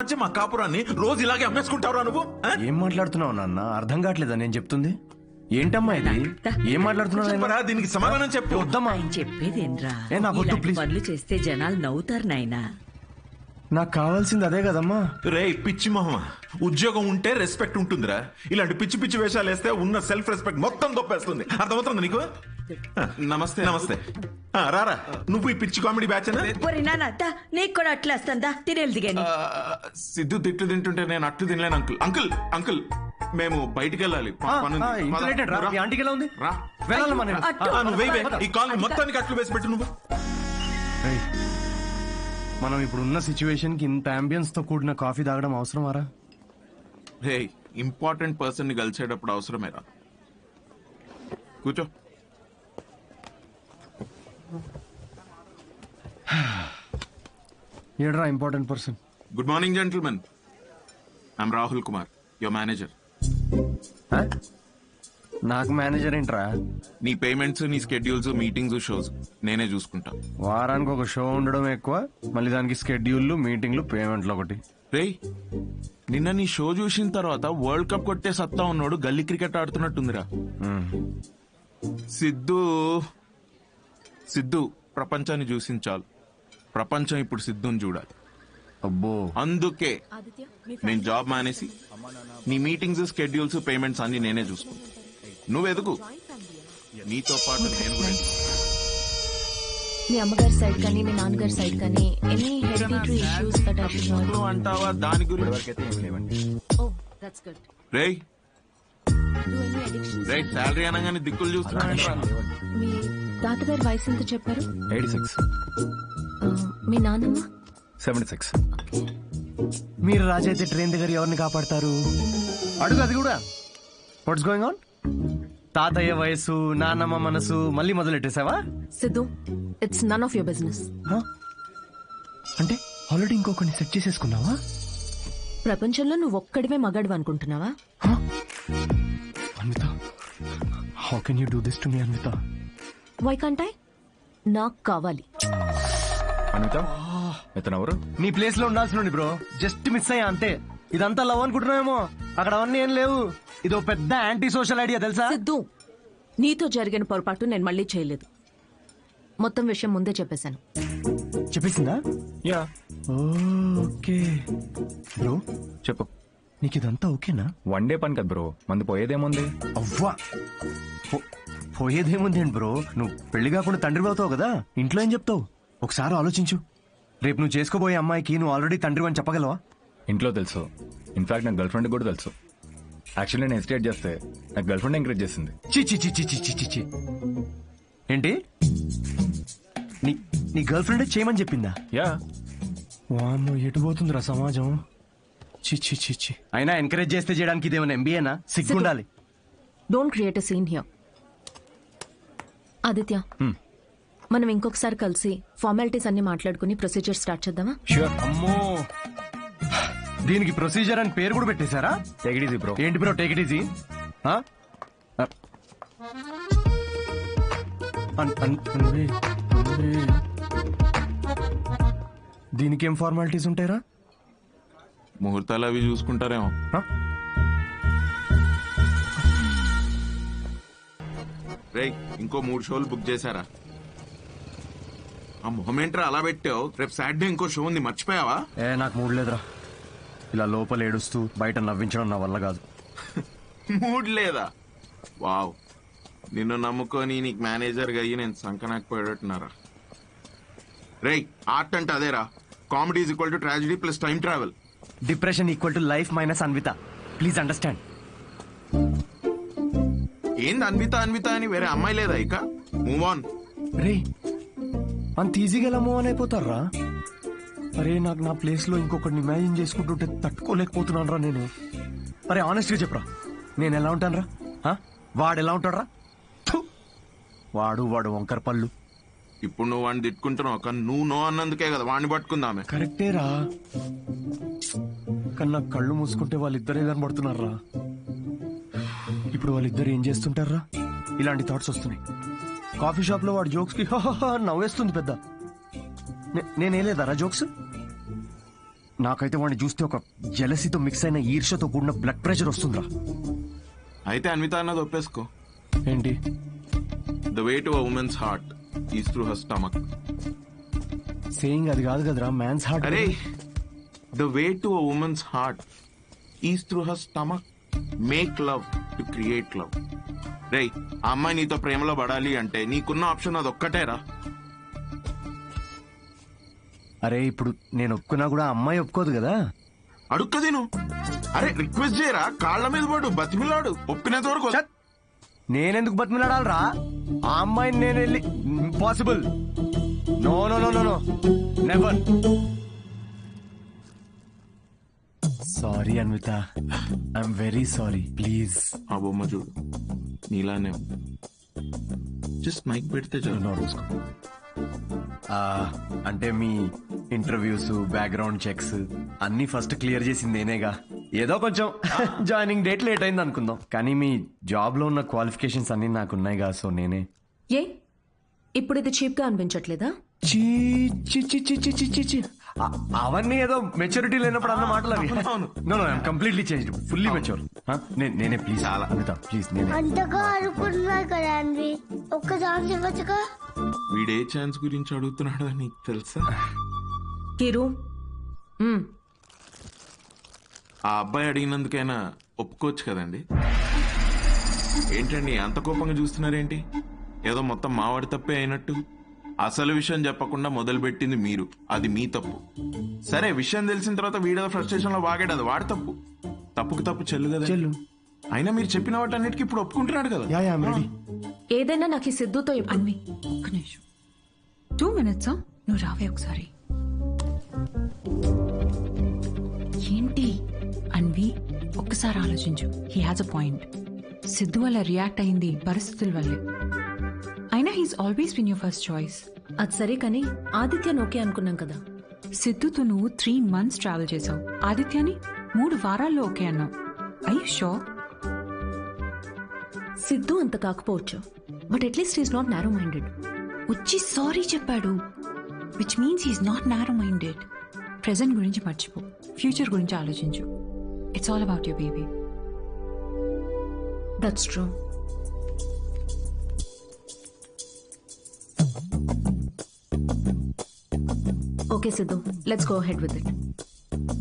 వచ్చి మా కాపురాన్ని రోజు ఇలాగే అమ్మేసుకుంటావురా నువ్వు? ఆ? ఏం మాట్లాడుతున్నావు నాన్న? అర్థం కావట్లేదా నేను చెప్తుంది? ఏంటమ్మా ఇది? ఏం మాట్లాడుతున్నావు చెప్పరా? దీనికి సమాధానం చెప్పు. వద్దమ్మా. ఆయన చెప్పేదేంరా ఏ, నాకు వద్దు, ఇలాంటి ప్లీజ్. పనులు చేస్తే జనాలు నవ్వుతారు నాయనా. నాకు కావాల్సింది అదే కదమ్మా. రే పిచ్చి మొహమ. ఉద్యోగం ఉంటే రెస్పెక్ట్ ఉంటుందిరా. ఇలాంటి పిచ్చి పిచ్చి వేషాలు వేస్తే ఉన్న సెల్ఫ్ రెస్పెక్ట్ మొత్తం దొప్పేస్తుంది అర్థమవుతుంది నీకు? నమస్తే. నమస్తే. ఆ, రారా. నువ్వు ఈ పిచ్చి కామెడీ బ్యాచ్ నీకు కూడా అట్లా వస్తుందా తినేది దిగాని సిద్ధు తిట్లు తింటుంటే నేను అట్లు తినలేను అంకుల్. అంకుల్ అంకుల్ మేము బయటికి వెళ్ళాలి. ఈ కాల్ మొత్తానికి అట్లు వేసి పెట్టు నువ్వు. మనం ఇప్పుడు ఉన్న సిచ్యువేషన్కి ఇంత అంబియన్స్తో కూడిన కాఫీ తాగడం అవసరమారా రే ఇంపార్టెంట్ పర్సన్ని కలిసేటప్పుడు అవసరమేరా? కూర్చో. ఏడ్రా important person good morning gentlemen I'm Rahul Kumar your manager నాకు మేనేజర్ ఏంట్రా? నీ పేమెంట్స్ నీ స్కెడ్యూల్స్ మీటింగ్స్ షోస్ నేనే చూసుకుంటా. వారానికి ఒక షో ఉండడం ఎక్కువ మళ్ళీ దానికి స్కెడ్యూల్ మీటింగ్లు పేమెంట్లు ఒకటి. రేయ్ నిన్న నీ షో చూసిన తర్వాత వరల్డ్ కప్ కొట్టే సత్తా ఉన్నాడు గల్లీ క్రికెట్ ఆడుతున్నట్టుందిరా. సిద్ధు సిద్ధు ప్రపంచాన్ని చూసించాలి ప్రపంచం ఇప్పుడు సిద్ధుని చూడాలి. అబ్బో. అందుకే నేను జాబ్ మానేసి నీ మీటింగ్స్ స్కెడ్యూల్స్ పేమెంట్స్ అన్ని నేనే చూసుకుంటా. నువ్వు ఎదుగు నీతో పాటు నేను కూడా. మీ అమ్మగారి సైడ్ కానీ మీ నాన్నగారి సైడ్ కానీ any hereditary issues that are నువ్వు అంటావా? దాని గురించి. ఓ దట్స్ గుడ్ రేయ్. రేయ్ శాలరీ అనగానే దిక్కులు చూస్తున్నా మీ తాతగారి వయసు ఎంత చెప్పారు? Eighty six. మీ నాన్నమ్మ? Seventy six. మీరు రాజైతే ట్రైన్ దగ్గర ఎవరిని కాపాడతారు? అడుగు అది కూడా. వాట్స్ గోయింగ్ ఆన్ తాతయ్య వయసు నాన్నమ్మ మనసు మళ్ళీ మొదలెట్టేసావా Siddhu it's none of your business హ? అంటే ఆల్రెడీ ఇంకొకరిని సెట్ చేసేసుకున్నావా? ప్రపంచంలో నువ్వు ఒక్కడివే మగాడు అనుకుంటున్నావా? హ? Anvitha how can you do this to me Anvitha? Why కంటాయ్ నాకు కావాలి. అనిత ఇతను ఎవరు నీ ప్లేస్లో ఉండాల్సిన బ్రో జస్ట్ మిస్ అయ్యా అంతే. ఇదంతా లవ్ అనుకుంటున్నావేమో. అక్కడ అవన్నీ ఏం లేవు. ఇదో పెద్ద యాంటీ సోషల్ ఐడియా తెలుసా? సిద్ధు నీతో జరిగిన పొరపాటు నేను మళ్ళీ చేయలేదు. మొత్తం విషయం ముందే చెప్పేశాను. చెప్పేసిందా? యా. ఓకే. బ్రో చెప్పు. నీకు ఇదంతా ఓకేనా? వన్ డే పని కదా బ్రో. మంది పోయేదేముంది? అవ్వా. పో- పోయేదేముంది ఏంటి బ్రో? నువ్వు పెళ్ళి కాకుండా తండ్రి అవుతావు కదా? ఇంట్లో ఏం చెప్తావు? ఒకసారి ఆలోచించు. రేపు నువ్వు చేసుకోబోయే అమ్మాయికి నువ్వు ఆల్రెడీ తండ్రి అని చెప్పగలవా? ఇంట్లో తెలుసు. ఇన్ఫాక్ట్ నా గర్ల్ ఫ్రెండ్ కూడా తెలుసు. యాక్చువల్లీ నేను ఎస్టేట్ చేస్తే నా గర్ల్ ఫ్రెండ్ ఎంకరేజ్ చేసింది. చి చి చి చి చి చి చి చి ఏంటి? నీ నీ గర్ల్ ఫ్రెండ్ చేయమని చెప్పిందా? యా. వామ్మో ఎటు పోతుందిరా సమాజం? చి చి చి చి అయినా ఎంకరేజ్ చేస్తే చేయడానికి ఇదేమైనా ఎంబీఏనా సిగ్గుండాలి. Don't create a scene here Aditya మనం ఇంకొకసారి కలిసి ఫార్మాలిటీస్ అన్ని మాట్లాడుకుని ప్రొసీజర్ స్టార్ట్ చేద్దామా? షూర్ అమ్మో! దీనికి ప్రొసీజర్ అని పేరు కూడా పెట్టేశారా? టేక్ ఇట్ ఈజీ బ్రో ఏంటి బ్రో టేక్ ఇట్ ఈజీ దీనికి ఏం ఫార్మాలిటీస్ ఉంటాయరా? ముహూర్తాలు అవి చూసుకుంటారేమో. హ? రేయ్ ఇంకో మూడు షోలు బుక్ చేశారా? ఆ మొహమేంట్రా అలా పెట్టావు? రేపు సాటర్డే ఇంకో షో ఉంది మర్చిపోయావా? ఏ నాకు మూడు లేదురా. ఇలా లోపల ఏడుస్తూ బయట నవ్వించడం నా వల్ల కాదు. మూడ్ లేదా? వావ్. నిన్ను నమ్ముకొని నీకు మేనేజర్గా అయ్యి నేను సంకనాకపోయేటట్టున్నారా? రేయ్ ఆర్ట్ అంటే అదేరా. Comedy is equal to tragedy plus time travel. Depression equal to life minus Anvitha. Please understand. ఏంది అన్విత అన్విత అని వేరే అమ్మాయి లేదా ఇక? మూవ్ ఆన్ రే అంత ఈజీగా ఎలా మూవ్ ఆన్ అయిపోతారా? అరే నాకు నా ప్లేస్లో ఇంకొకరిని ఇమాజిన్ చేసుకుంటుంటే తట్టుకోలేకపోతున్నాను రా నేను. అరే ఆనెస్ట్గా చెప్పరా నేను ఎలా ఉంటాను రా వాడు ఎలా ఉంటాడు రా వాడు వాడు వంకర పళ్ళు. ఇప్పుడు నువ్వు వాడిని తిట్టుకుంటున్నావు కానీ నువ్వు నో అన్నందుకే కదా వాడిని పట్టుకుందామే. కరెక్టే రా కానీ నాకు కళ్ళు మూసుకుంటే వాళ్ళిద్దరే కనబడుతున్నారా ఇప్పుడు వాళ్ళిద్దరు ఏం చేస్తుంటారా ఇలాంటి థాట్స్ వస్తున్నాయి. కాఫీ షాప్లో వాడు జోక్స్కి నవ్వేస్తుంది పెద్ద. నేనేలేదారా జోక్స్? నాకైతే వాడిని చూస్తే ఒక జలసితో మిక్స్ అయిన ఈర్షతో కూడిన బ్లడ్ ప్రెషర్ వస్తుందిరా. అయితే అన్విత అన్నది ఒప్పేసుకో. ఏంటి? The way to women's heart is through her stomach saying అది కాదు కదరా మ్యాన్స్ హార్ట్ అరే the way to women's heart is through her stomach make love to create love రే ఆ అమ్మాయి నీతో ప్రేమలో పడాలి అంటే నీకున్న ఆప్షన్ అది ఒక్కటేరా. అరే ఇప్పుడు నేను ఒప్పుకున్నా కూడా అమ్మాయి ఒప్పుకోదు కదా? అడుక్కది నువ్వు. అరే రిక్వెస్ట్ చేయరా? కాళ్ళ మీద పడు బతిమిలాడు. ఒప్పినంత వరకు చత్. నేనెందుకు బతిమిలాడాలరా? ఆ అమ్మాయిని నేను వెళ్ళి impossible no no no no no never sorry Anvitha I'm very sorry please ఆ బొమ్మ చూడు. నీలానే జస్ట్ మైక్ పెడితే చాలు. అంటే మీ ఇంటర్వ్యూస్ బ్యాక్గ్రౌండ్ చెక్స్ అన్ని ఫస్ట్ క్లియర్ చేసింది నేనేగా. ఏదో కొంచెం జాయినింగ్ డేట్ లేట్ అయింది అనుకుందాం. కానీ మీ జాబ్లో ఉన్న క్వాలిఫికేషన్స్ అన్ని నాకున్నాయిగా సో నేనే. ఏ? ఇప్పుడు ఇది చీప్గా అనిపించట్లేదా? చీ చీ చీ చీ చీ చీ. అవన్నీ ఏదో మెచ్యూరిటీ లేనప్పుడు అన్న మాటలు అవి. అవును. No no I'm completely change fully mature నేనే ప్లీజ్ చాలా. అమిత ప్లీజ్ నేనే. అంతగా అనుకుంటున్నారు కదా అండి ఒక్క ఛాన్స్ ఇవ్వచ్చుగా వీడే ఛాన్స్ గురించి అడుగుతున్నాడు అని నీకు తెలుసా? కిరు. ఆ అబ్బాయి అడిగినందుకైనా ఒప్పుకోవచ్చు కదండి? ఏంటండి అంత కోపంగా చూస్తున్నారేంటి? ఏదో మొత్తం మావాడి తప్పే అయినట్టు. అసలు విషయం చెప్పకుండా మొదలుపెట్టింది మీరు. అది మీ తప్పు. సరే విషయం తెలిసిన తర్వాత వీడేదో ఫ్రస్ట్రేషన్లో వాగాడు అది వాడి తప్పు. తప్పుకు తప్పు చెల్లు కదా. చెల్లు. అయినా మీరు చెప్పిన వాటన్నిటికీ ఇప్పుడు ఒప్పుకుంటున్నాడు కదా. యా యా రెడీ ఏదైనా నాకు ఈ సిద్ధుతో ఇవ్వు. అన్వి ఒక్క నిమిషం. టూ మినిట్స్ నువ్వు రావే ఒకసారి. ఏంటి? అన్వి ఒక్కసారి ఆలోచించు. He has a point Siddhu వల్ల రియాక్ట్ అయింది పరిస్థితుల వల్లే. అయినా he's always been your first choice అది సరే కానీ ఆదిత్యను ఓకే అనుకున్నాం కదా. సిద్ధుతో నువ్వు త్రీ మంత్స్ ట్రావెల్ చేసావు ఆదిత్యని మూడు వారాల్లో ఓకే అన్నావు. ఐ షో సిద్ధు అంత కాకపోవచ్చు. But at least is not narrow minded వచ్చి సారీ చెప్పాడు. Which means he's not narrow minded present గురించి మర్చిపో. ఫ్యూచర్ గురించి ఆలోచించు. It's all about your baby that's true okay Siddhu let's go ahead with it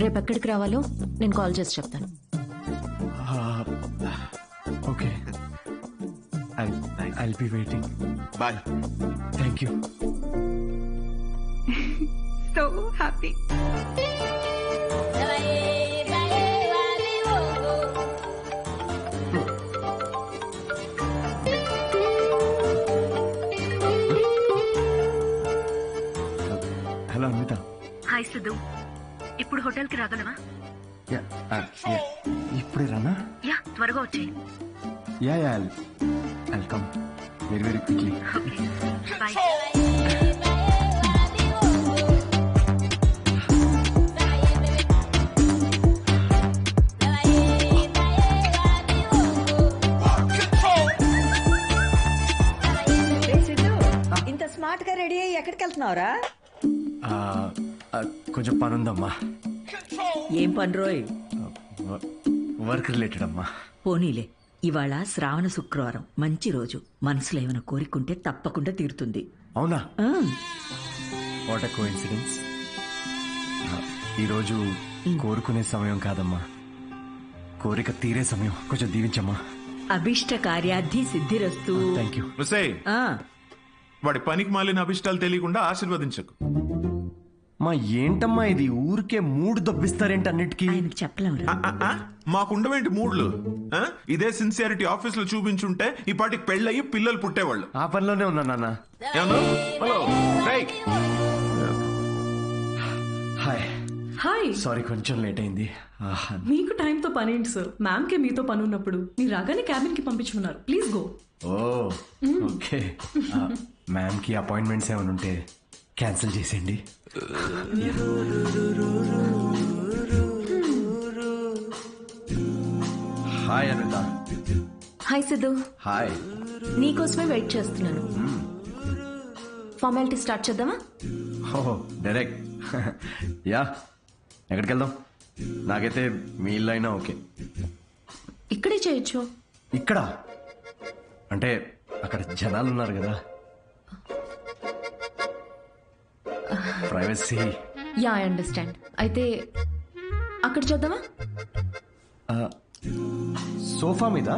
రేపు ఎక్కడికి రావాలో నేను కాల్ చేసి చెప్తాను. Okay I'll be waiting bye thank you so happy Siddhu ఇప్పుడు హోటల్కి రాగలవా? యా ఇప్పుడే రానా? యా త్వరగా వచ్చేయి. Yeah yeah welcome very very quickly. Bye. ఇంత స్మార్ట్గా రెడీ అయ్యి ఎక్కడికి వెళ్తున్నావురా కొంచెం పని ఉందమ్మా ఏం పని రోయ్? వర్క్ రిలేటెడ్ అమ్మా. పోనీలే. ఇవాళ శ్రావణ శుక్రవారం. మంచి రోజు. మనసులో ఏమైనా కోరికుంటే తప్పకుండా తీరుతుంది. అవునా? ఆ, వాట్ కో ఇన్సిడెన్స్ ఈరోజు కోరుకునే సమయం కాదమ్మా. కోరిక తీరే సమయం. కొంచెం దీవించమ్మా. అభిష్ట కార్యార్థి సిద్ధిరస్తు. థ్యాంక్ యూ వాడి పనికి మాలిన అభిష్టాలు తెలియకుండా ఆశీర్వదించకు. మా ఏంటమ్మా ఇది? ఊరికే మూడు దొబ్బిస్తారేంటి అన్నిటికీ? ఆయనకు చెప్పలేంరా ఆ, ఆ, మాకుండవేంటి మూడ్లు? ఆ? ఇదే సిన్సియారిటీ ఆఫీస్లో చూపించుంటే ఈ పాటికి పెళ్ళయి పిల్లలు పుట్టేవాళ్ళు. ఆ పనిలోనే ఉన్నా నాన్న. ఏమన్నా? హలో రేయ్. హాయ్ హాయ్ సారీ కొంచెం లేట్ అయింది. ఆహా. మీకు టైంతో పని ఏంటి సార్ మ్యామ్ కే మీతో పని ఉన్నప్పుడు మీరు రాగానే క్యాబిన్కి పంపించమన్నారు ప్లీజ్ గో ఓ ఓకే మ్యామ్కి అపాయింట్మెంట్స్ ఏమైనా ఉంటే క్యాన్సిల్ చేసేయండి. Hi Anitha. Hi Siddhu. Hi. నీకోసమే వెయిట్ చేస్తున్నాను. ఫార్మాలిటీ స్టార్ట్ చేద్దామా? డైరెక్ట్. యా ఎక్కడికి వెళ్దాం నాకైతే మీ ఇల్లు అయినా ఓకే. ఇక్కడే చేయొచ్చు. ఇక్కడ? అంటే అక్కడ జనాలు ఉన్నారు కదా. ప్రైవసీ. Yeah I understand. అయితే అక్కడ చూద్దామా? సోఫా మీద?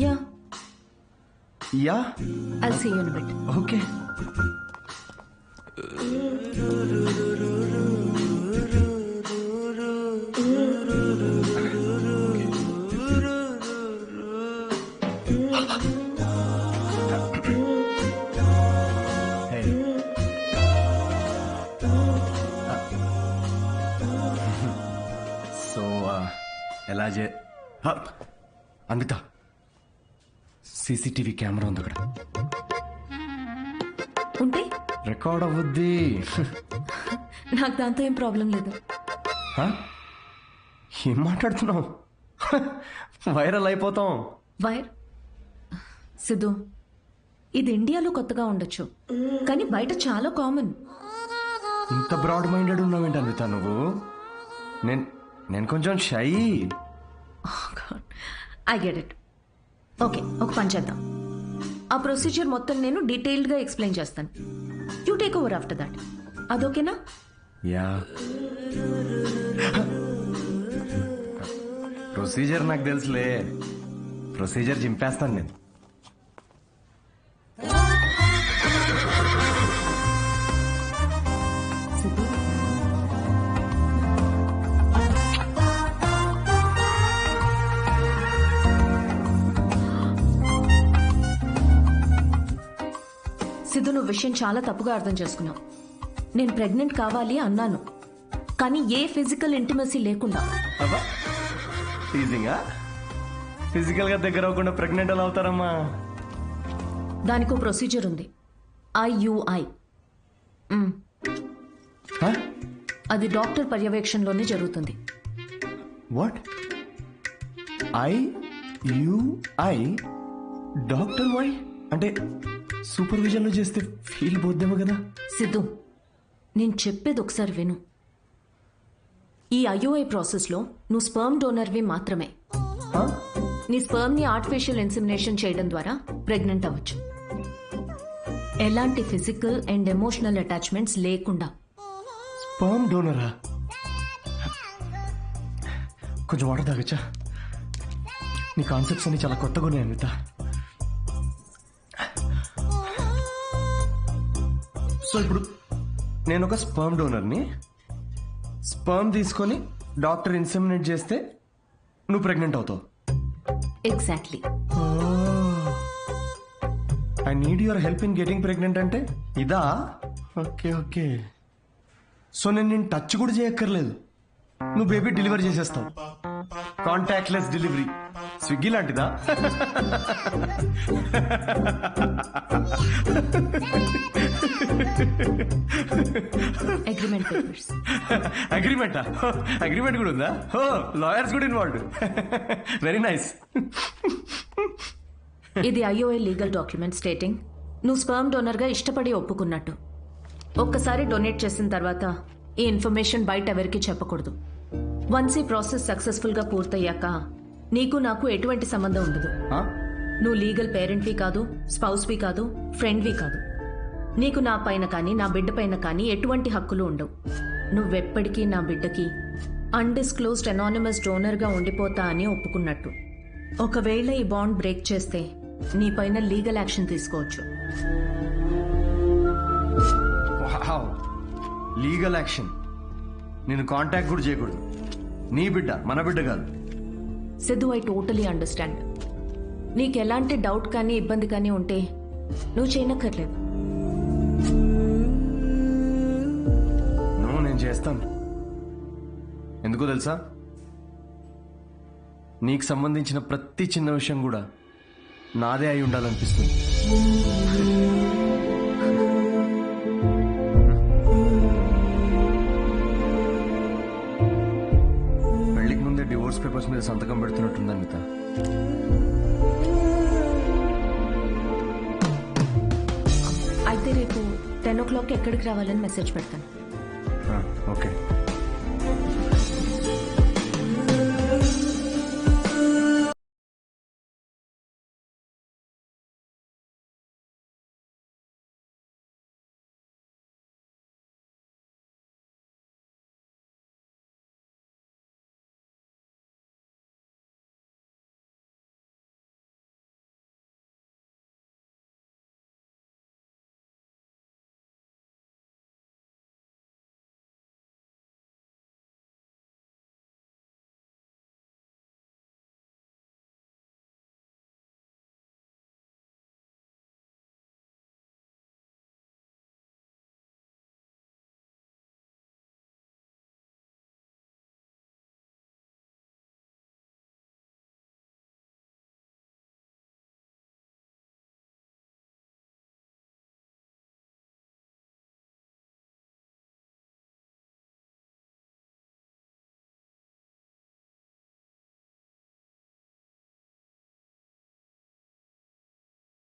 యా. యా? ఐ సీ యూన్ బిట్ ఓకే. సో హ, అన్విత సీసీటీవీ కెమెరా ఉంది అక్కడ. ఉంటే? రికార్డ్ అవ్వద్ది. నాకు దాంతో ఏం ప్రాబ్లం లేదు? ఏం మాట్లాడుతున్నావు? వైరల్ అయిపోతాం. వైర్? సిద్ధు ఇది ఇండియాలో కొత్తగా ఉండొచ్చు. కానీ బయట చాలా కామన్ ఇంత బ్రాడ్ మైండెడ్ ఉన్నావేంటి అన్విత నువ్వు? నేను నేను కొంచెం shy. I get it okay ఒక పని చేద్దాం. ఆ ప్రొసీజర్ మొత్తం నేను డీటెయిల్డ్గా ఎక్స్ప్లెయిన్ చేస్తాను. You take over after that అదొకేనా yeah procedure నాకు తెలుసులే. ప్రొసీజర్ చింపేస్తాను నేను. సిద్ధు నువ్వు విషయం చాలా తప్పుగా అర్థం చేసుకున్నావు. నేను ప్రెగ్నెంట్ కావాలి అన్నాను. కానీ ఏ ఫిజికల్ ఇంటిమసీ లేకుండా. ఫిజికల్గా దగ్గర అవ్వకుండా ప్రెగ్నెంట్ ఎలా అవుతారమ్మా? దానికో ప్రొసీజర్ ఉంది. ఐయుఐ అది డాక్టర్ పర్యవేక్షణలోనే జరుగుతుంది. What I U I? Doctor why? అంటే సూపర్విజన్లో చేస్తే ఫీల్ పోద్దేమో కదా. సిద్ధు నేను చెప్పేది ఒకసారి విను. ఈ ఐఓఐ ప్రాసెస్లో నువ్వు స్పర్మ్ డోనర్వి మాత్రమే? నీ స్పర్మ్ని ఆర్టిఫిషియల్ ఇన్సిమినేషన్ చేయడం ద్వారా ప్రెగ్నెంట్ అవ్వచ్చు. ఎలాంటి ఫిజికల్ అండ్ ఎమోషనల్ అటాచ్మెంట్స్ లేకుండా. స్పర్మ్ డోనరా? కొంచెం వాటర్ తాగచ్చా? నీ కాన్సెప్ట్స్ అన్ని చాలా కొత్తగా ఉన్నాయి అన్విత సో ఇప్పుడు నేను ఒక స్పర్మ్ డోనర్ని స్పర్మ్ తీసుకొని డాక్టర్ ఇన్సెమినేట్ చేస్తే నువ్వు ప్రెగ్నెంట్ అవుతావు. Exactly I need your help in getting pregnant అంటే ఇదా? Okay okay. సో నేను నేను టచ్ కూడా చేయక్కర్లేదు. నువ్వు baby delivery చేసేస్తావు. Contactless delivery. Swiggy లాంటిదా? అగ్రిమెంట్ పేపర్స్ అగ్రిమెంటా అగ్రిమెంట్ కూడా ఉందా? ఓ లాయర్స్ కూడా ఇన్వాల్వ్డ్ వెరీ నైస్ ఇది ఐఓఐ లీగల్ డాక్యుమెంట్ స్టేటింగ్ నువ్వు స్పర్మ్ డోనర్గా ఇష్టపడి ఒప్పుకున్నట్టు. ఒక్కసారి డొనేట్ చేసిన తర్వాత ఈ ఇన్ఫర్మేషన్ బయట ఎవరికి చెప్పకూడదు. వన్స్ ఈ ప్రాసెస్ సక్సెస్ఫుల్గా పూర్తయ్యాక నీకు నాకు ఎటువంటి సంబంధం ఉండదు. నువ్వు లీగల్ పేరెంట్వి కాదు స్పౌస్వి కాదు ఫ్రెండ్వి కాదు. నీకు నా పైన కానీ నా బిడ్డ పైన కానీ ఎటువంటి హక్కులు ఉండవు. నువ్వెప్పటికీ నా బిడ్డకి అన్డిస్క్లోజ్డ్ అనానిమస్ డోనర్గా ఉండిపోతా అని ఒప్పుకున్నట్టు. ఒకవేళ ఈ బాండ్ బ్రేక్ చేస్తే నీ పైన లీగల్ యాక్షన్ తీసుకోవచ్చు. Legal action. నేను కాంటాక్ట్ కూడా చేయకూడదు. నీ బిడ్డ మన బిడ్డ కాదు. సిద్ధు ఐ టోటలీ అండర్స్టాండ్ నీకు ఎలాంటి డౌట్ కానీ ఇబ్బంది కానీ ఉంటే నువ్వు చేయనక్కర్లేదు. నువ్వు నేను చేస్తాను. ఎందుకో తెలుసా? నీకు సంబంధించిన ప్రతి చిన్న విషయం కూడా నాదే అయి ఉండాలనిపిస్తుంది. మీద సంతకం పెడుతున్నట్టుంది అనిత అయితే రేపు టెన్ ఓ క్లాక్ ఎక్కడికి రావాలని మెసేజ్ పెడతాను.